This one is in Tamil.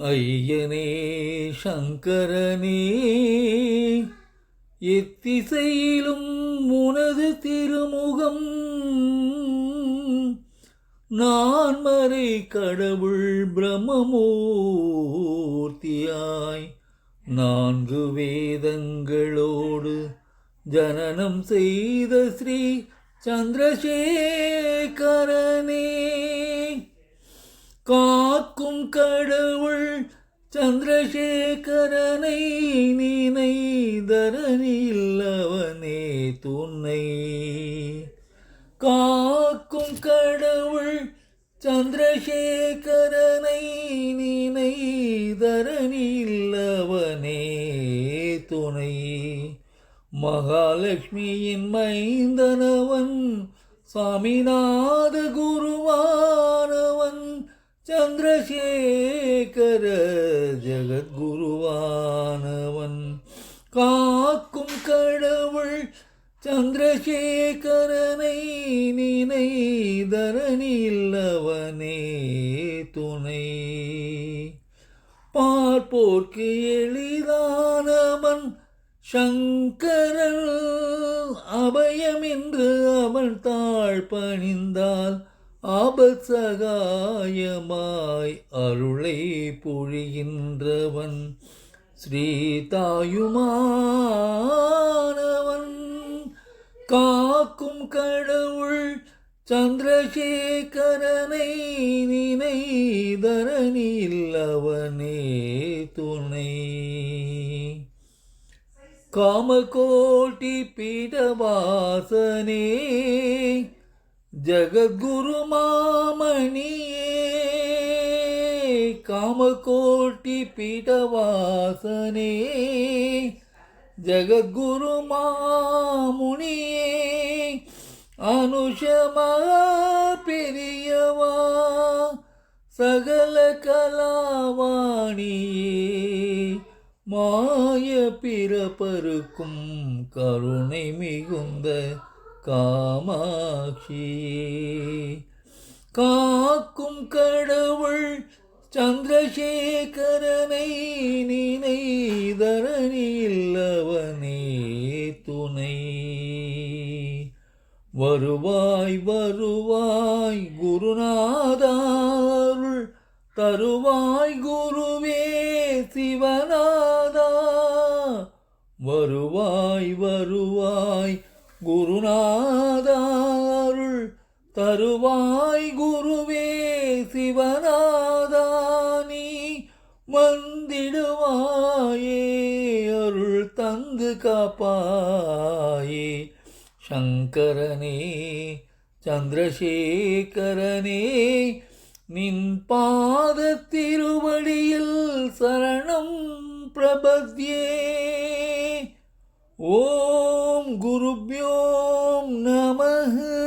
ஐயனே சங்கரனே எத்திசையிலும் உனது திருமுகம் நான் மறை கடவுள் பிரம்மமூர்த்தியாய். நான்கு வேதங்களோடு ஜனனம் செய்த ஸ்ரீ சந்திரசேகர காக்கும் கடவுள் சந்திரசேகரனை நீனை தரணியில் அவனே துணை. காக்கும் கடவுள் சந்திரசேகரனை நீனை தரணியில் அவனே துணை. மகாலட்சுமியின் மைந்தனவன் சாமிநாத குருவானவன் சந்திரசேகர ஜெகத்குருவானவன். காக்கும் கடவுள் சந்திரசேகரனை நினை தரணில் துணை. பார்ப்போர்க்கு எளிதானவன் சங்கரன். அபயமின்று அவன் தாழ் பணிந்தாள் ஆபத்சகாயமாய் அருளை பொழிகின்றவன். ஸ்ரீதாயுமானவன். காக்கும் கடவுள் சந்திரசேகரனை நினை தரணில் அவனே துணை. காமகோட்டி பீடவாசனே ஜகத்குரு மாமணியே காமகோட்டி பீடவாசனே ஜகத்குரு மாமுனியே அனுஷமா பெரியவா சகல கலாவாணியே மாய பிறப்பருக்கும் கருணை மிகுந்த காமாட்சி. காக்கும் கடவுள் சந்திரசேகரனை நினை அவனே துணை. வருவாய் வருவாய் குருநாதாருள் தருவாய் குருவே சிவநாதா. வருவாய் வருவாய் குருநாதாருள் தருவாய் குருவே சிவநாதானி வந்திடுவாயே அருள் தந்து காப்பாயே. சங்கரனே சந்திரசேகரனே நின் பாத திருவடியில் சரணம் பிரபத்யே. ஓ गुरुभ्यो नमः